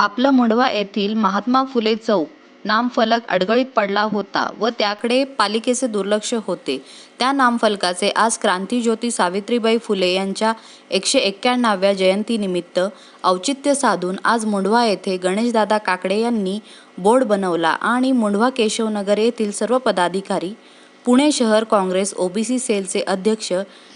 आपलं मुंडवा येथील महात्मा फुले चौक नामफलक अडगळीत पडला होता व त्याकडे पालिकेचे दुर्लक्ष होते. त्या नामफलकाचे आज क्रांतीज्योती सावित्रीबाई फुले यांच्या एकशे एक्क्याण्णव्या जयंतीनिमित्त औचित्य साधून आज मुंढवा येथे गणेशदादा काकडे यांनी बोर्ड बनवला आणि मुंढवा केशवनगर येथील सर्व पदाधिकारी पुणे शहर काँग्रेस ओबीसी सेलचे अध्यक्ष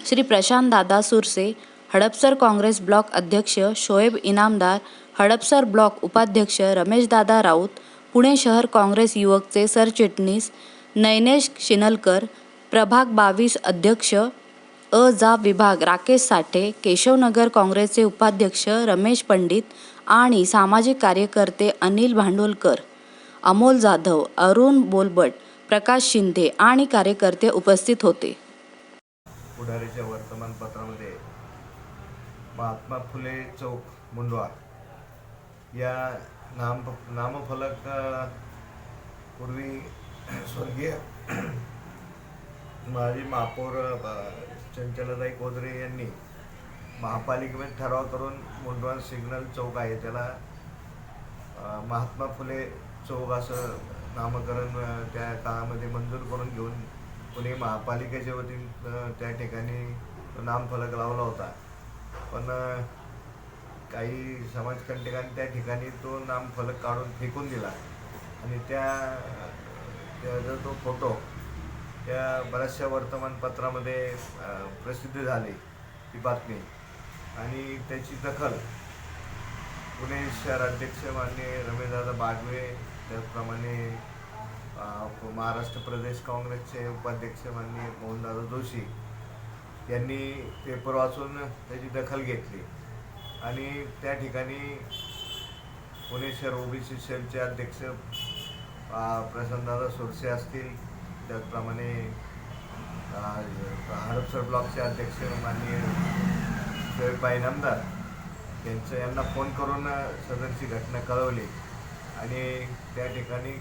श्री प्रशांतदादा सुरसे हडपसर काँग्रेस ब्लॉक अध्यक्ष शोएब इनामदार हडपसर ब्लॉक उपाध्यक्ष रमेशदादा राऊत पुणे शहर काँग्रेस युवकचे सरचिटणीस नैनेश शिनलकर प्रभाग बावीस अध्यक्ष अ. जा. विभाग राकेश साठे केशवनगर काँग्रेसचे उपाध्यक्ष रमेश पंडित आणि सामाजिक कार्यकर्ते अनिल भांडोलकर अमोल जाधव अरुण बोलबट प्रकाश शिंदे आणि कार्यकर्ते उपस्थित होते. पुढारीच्या वर्तमानपत्रामध्ये महात्मा फुले चौक मुंडवा. या नाम नामफलक पूर्वी स्वर्गीय माजी महापौर चंचलताई कोदरे यांनी महापालिकेमध्ये ठराव करून मुंडवान सिग्नल चौक आहे. त्याला महात्मा फुले चौक असं नामकरण त्या काळामध्ये मंजूर करून घेऊन पुणे महापालिकेच्या वतीनं त्या ठिकाणी नामफलक लावला होता. पण काही समाजकंटकांनी त्या ठिकाणी तो नामफलक काढून फेकून दिला. आणि त्या त्याचा तो फोटो त्या बऱ्याचशा वर्तमानपत्रामध्ये प्रसिद्ध झाली ती बातमी. आणि त्याची दखल पुणे शहर अध्यक्ष माननीय रमेशदादा बागवे त्याचप्रमाणे महाराष्ट्र प्रदेश काँग्रेसचे उपाध्यक्ष माननीय मोहनदादा जोशी यांनी पेपर वाचून त्याची दखल घेतली. आणि त्या ठिकाणी पुणे शहर ओबीसी सेलचे अध्यक्ष प्रसन्नदादा सोरसे असतील. त्याचप्रमाणे हडपसर ब्लॉकचे अध्यक्ष माननीय शोएबाई नामदार यांचं यांना फोन करून सदरची घटना कळवली. आणि त्या ठिकाणी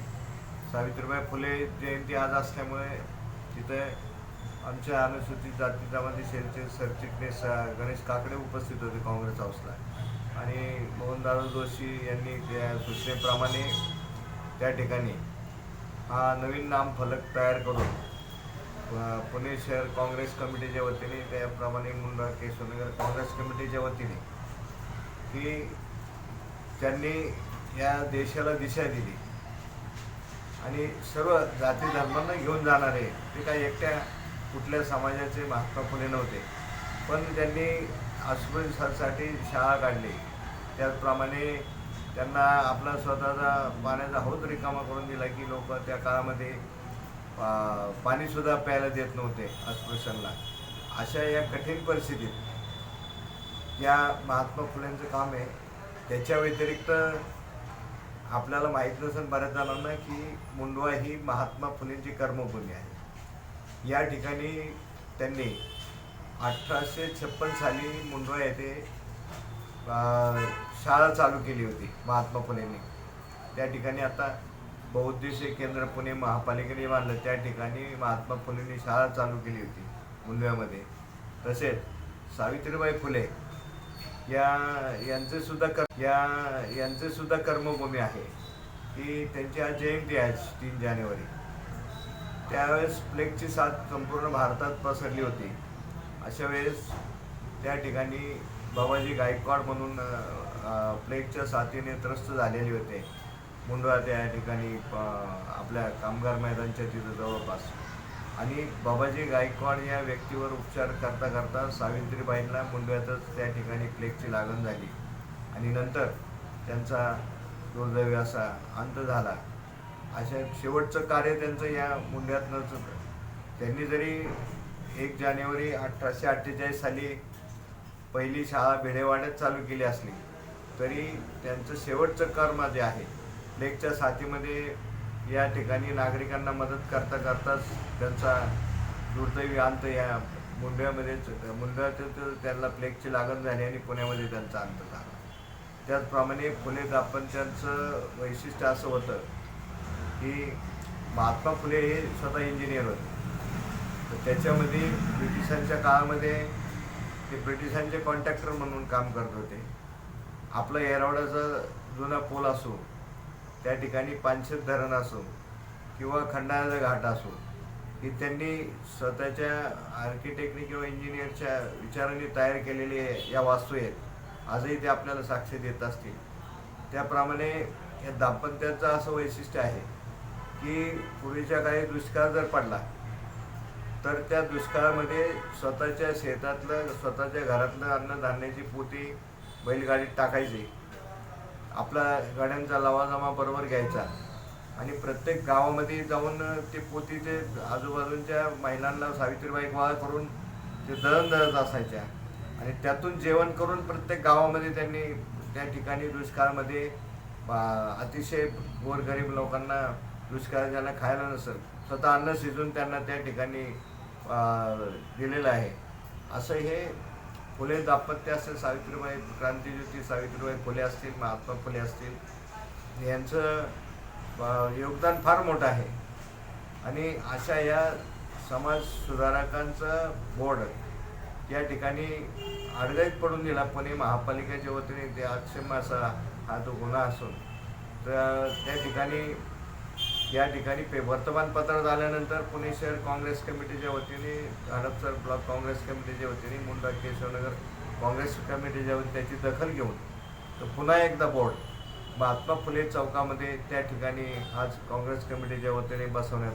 सावित्रीबाई फुले जयंती आज असल्यामुळे तिथं आमच्या अनुसूचित जाती जमाती सेलचे सरचिटणीस गणेश काकडे उपस्थित होते काँग्रेस हाऊसला. आणि मोहनदादा जोशी यांनी त्या सूचनेप्रमाणे त्या ठिकाणी हा नवीन नामफलक तयार करून पुणे शहर काँग्रेस कमिटीच्या वतीने त्याप्रमाणे मुंडा केशवनगर काँग्रेस कमिटीच्या वतीने की त्यांनी या देशाला दिशा दिली. आणि सर्व जाती धर्मांना घेऊन जाणारे ते काही एकट्या कुठल्या समाजाचे महात्मा फुले नव्हते. पण त्यांनी अस्पृश्यांसाठी शाळा काढली. त्याचप्रमाणे त्यांना आपला स्वतःचा पाण्याचा हौद रिकामा करून दिला की लोक त्या काळामध्ये पा- पाणीसुद्धा प्यायला देत नव्हते अस्पृश्यांना अशा या कठीण परिस्थितीत या महात्मा फुलेंचं काम आहे. त्याच्या व्यतिरिक्त आपल्याला माहीत नसेल बऱ्याच जणांना की मुंडवा ही महात्मा फुलेंची कर्मभूमी आहे. या ठिकाणी त्यांनी अठराशे छप्पन साली मुंडवा येथे शाळा चालू केली होती महात्मा फुलेंनी. त्या ठिकाणी आता बहुउद्देशीय केंद्र पुणे महापालिकेने बांधलं. त्या ठिकाणी महात्मा फुलेंनी शाळा चालू केली होती मुंडव्यामध्ये तसेच सावित्रीबाई फुले या यांचे सुद्धा कर या यांचे सुद्धा कर्मभूमी आहे. की त्यांची आज जयंती आहे तीन जानेवारी. त्यावेळेस प्लेगची साथ संपूर्ण भारतात पसरली होती. अशा वेळेस त्या ठिकाणी बाबाजी गायकवाड म्हणून प्लेगच्या साथीने त्रस्त झालेले होते. मुंडवा त्या ठिकाणी आपल्या कामगार मैदानच्या तिथं जवळपास. आणि बाबाजी गायकवाड या व्यक्तीवर उपचार करता करता सावित्रीबाईंना मुंडव्यातच त्या ठिकाणी प्लेगची लागण झाली. आणि नंतर त्यांचा दुर्दैवी असा अंत झाला. अशा शेवटचं कार्य त्यांचं या मुंड्यातनंच होतं. त्यांनी जरी एक जानेवारी अठराशे अठ्ठेचाळीस साली पहिली शाळा भिडेवाड्यात चालू केली असली तरी त्यांचं शेवटचं कर्म जे आहे लेकच्या साथीमध्ये या ठिकाणी नागरिकांना मदत करता करताच त्यांचा दुर्दैवी अंत या मुंड्यामध्येच मुंड्यात त्यांना प्लेगची लागण झाली आणि पुण्यामध्ये त्यांचा अंत झाला. त्याचप्रमाणे फुले त्यांचं वैशिष्ट्य असं होतं की महात्मा फुले हे स्वतः इंजिनियर होते. तर त्याच्यामध्ये ब्रिटिशांच्या काळामध्ये ते ब्रिटिशांचे कॉन्ट्रॅक्टर म्हणून काम करत होते. आपलं येरवड्याचा जुना पूल असो त्या ठिकाणी पानशेत धरण असो किंवा खंडाळाचा घाट असो ही त्यांनी स्वतःच्या आर्किटेक्टनी किंवा इंजिनियरच्या विचारांनी तयार केलेली या वास्तू आहेत. आजही ते आपल्याला साक्ष देत असतील. त्याप्रमाणे या दाम्पत्याचं असं वैशिष्ट्य आहे की पूर्वीच्या काळी दुष्काळ जर पडला तर त्या दुष्काळामध्ये स्वतःच्या शेतातलं स्वतःच्या घरातलं अन्नधान्याची पोती बैलगाडीत टाकायची. आपला गाड्यांचा लवाजमा बरोबर घ्यायचा. आणि प्रत्येक गावामध्ये जाऊन ते पोतीचे आजूबाजूच्या महिलांना सावित्रीबाई गोळा करून ते दळण दळत असायच्या. आणि त्यातून जेवण करून प्रत्येक गावामध्ये त्यांनी त्या ठिकाणी दुष्काळामध्ये बा- अतिशय गोरगरीब लोकांना दुष्काळ ज्यांना खायला नसेल स्वतः अन्न शिजून त्यांना त्या ठिकाणी दिलेलं आहे. असं हे फुले दाम्पत्य असेल सावित्रीबाई क्रांतीज्योती सावित्रीबाई फुले असतील महात्मा फुले असतील यांचं योगदान फार मोठं आहे. आणि अशा या समाज सुधारकांचं बोर्ड या ठिकाणी अडगळीत पडून दिला पुणे महापालिकेच्या वतीने ते अक्षम असा हा तो गुन्हा असून तर त्या ठिकाणी या ठिकाणी पे वर्तमानपत्र झाल्यानंतर पुणे शहर काँग्रेस कमिटीच्या वतीने हडपसर ब्लॉक काँग्रेस कमिटीच्या वतीने मुंडा केशवनगर काँग्रेस कमिटीच्या वतीने त्याची दखल घेऊन तर पुन्हा एकदा बोर्ड महात्मा फुले चौकामध्ये त्या ठिकाणी आज काँग्रेस कमिटीच्या वतीने बसवण्यात